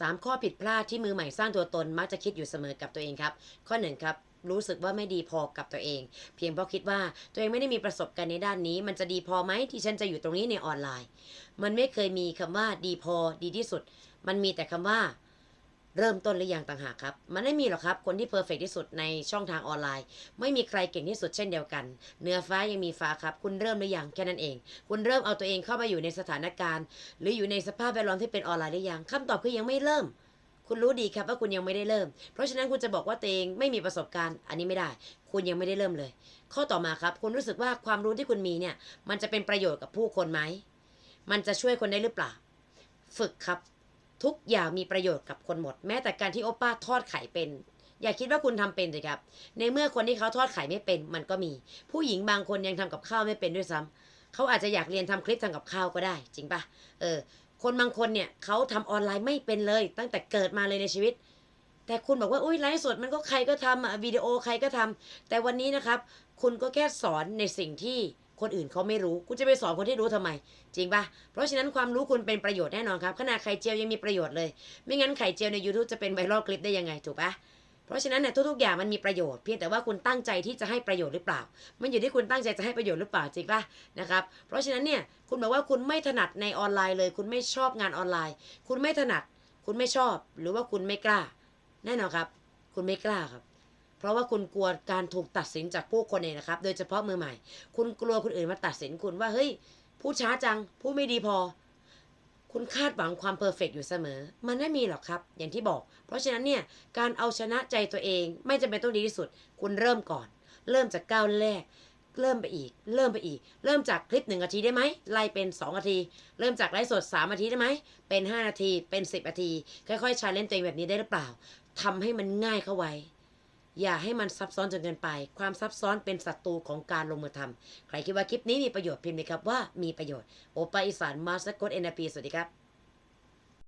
3 ข้อผิดพลาดที่มือใหม่สร้างตัวตนมักจะคิดอยู่เสมอกับตัวเองครับ ข้อหนึ่งครับรู้สึกว่าไม่ดีพอกับตัวเอง เพียงเพราะคิดว่าตัวเองไม่ได้มีประสบการณ์ในด้านนี้ มันจะดีพอไหมที่ฉันจะอยู่ตรงนี้ในออนไลน์ มันไม่เคยมีคำว่าดีพอดีที่สุด มันมีแต่คำว่า เริ่มต้นหรือยังต่างหากครับ มันไม่มีหรอกครับ คนที่เพอร์เฟกที่สุดในช่องทางออนไลน์ ไม่มีใครเก่งที่สุดเช่นเดียวกัน เนื้อฟ้ายังมีฟ้าครับ คุณเริ่มหรือยังแค่นั้นเอง คุณเริ่มเอาตัวเองเข้ามาอยู่ในสถานการณ์ หรืออยู่ในสภาพแวดล้อมที่เป็นออนไลน์หรือยังคำตอบคือยังไม่เริ่ม คุณรู้ดีครับว่าคุณยังไม่ได้เริ่ม เพราะฉะนั้นคุณจะบอกว่าตัวเองไม่มีประสบการณ์ อันนี้ไม่ได้ คุณยังไม่ได้เริ่มเลย ข้อต่อมาครับ คุณรู้สึกว่าความรู้ที่คุณมีเนี่ย มันจะเป็นประโยชน์กับผู้คนไหมมันจะช่วยคนได้หรือเปล่า ฝึกครับ ทุกอย่างมีประโยชน์กับคนหมด แม้แต่การที่โอป้าทอดไข่เป็น อย่าคิดว่าคุณทำเป็นเลยครับ ในเมื่อคนที่เขาทอดไข่ไม่เป็น มันก็มี ผู้หญิงบางคนยังทำกับข้าวไม่เป็นด้วยซ้ำเขาอาจจะอยากเรียนทำคลิปทำกับข้าวก็ได้ จริงปะเออ คนบางคนเนี่ยเขาทำออนไลน์ไม่เป็นเลย ตั้งแต่เกิดมาเลยในชีวิต แต่คุณบอกว่าอุ้ยไลฟ์สดมันก็ใครก็ทำอะวิดีโอใครก็ทำแต่วันนี้นะครับ คุณก็แค่สอนในสิ่งที่ คนอื่นเขาไม่รู้คุณจะไปสอนคนที่รู้ทำไม จริงปะเพราะฉะนั้นความรู้คุณเป็นประโยชน์แน่นอนครับขนาดไข่เจียวยังมีประโยชน์เลย ไม่งั้นไข่เจียวใน YouTube จะเป็นไวรัลคลิปได้ยังไงถูกปะเพราะฉะนั้นเนี่ยทุกๆอย่างมันมีประโยชน์เพียงแต่ว่าคุณตั้งใจที่จะให้ประโยชน์หรือเปล่า มันอยู่ที่คุณตั้งใจจะให้ประโยชน์หรือเปล่าจริงปะนะครับเพราะฉะนั้นเนี่ยคุณบอกว่าคุณไม่ถนัดในออนไลน์เลย คุณไม่ชอบงานออนไลน์ คุณไม่ถนัด คุณไม่ชอบ หรือว่าคุณไม่กล้า แน่นอนครับ คุณไม่กล้าครับ เพราะว่าคุณกลัวการถูกตัดสินจากผู้คนเองนะครับ โดยเฉพาะมือใหม่ คุณกลัวคนอื่นมาตัดสินคุณว่าเฮ้ยพูดช้าจังพูดไม่ดีพอ คุณคาดหวังความเพอร์เฟกอยู่เสมอ มันไม่มีหรอกครับ อย่างที่บอก เพราะฉะนั้นเนี่ยการเอาชนะใจตัวเองไม่จำเป็นต้องดีที่สุด คุณเริ่มก่อน เริ่มจากก้าวแรกเริ่มไปอีก เริ่มไปอีก เริ่มจากคลิปหนึ่งนาทีได้ไหม ไล่เป็น2นาที เริ่มจากไลฟ์สด3นาทีได้ไหม เป็น 5 นาที เป็น 10นาที ค่อยๆชาเลนจ์ตัวเองแบบนี้ได้หรือเปล่าทำให้มันง่ายเข้าไว้ อย่าให้มันซับซ้อนจนเกินไป ความซับซ้อนเป็นศัตรูของการลงมือทำใครคิดว่าคลิปนี้มีประโยชน์พิมพ์เลยครับว่ามีประโยชน์โอปาอีสานมาสกดเอ็นพีสวัสดีครับ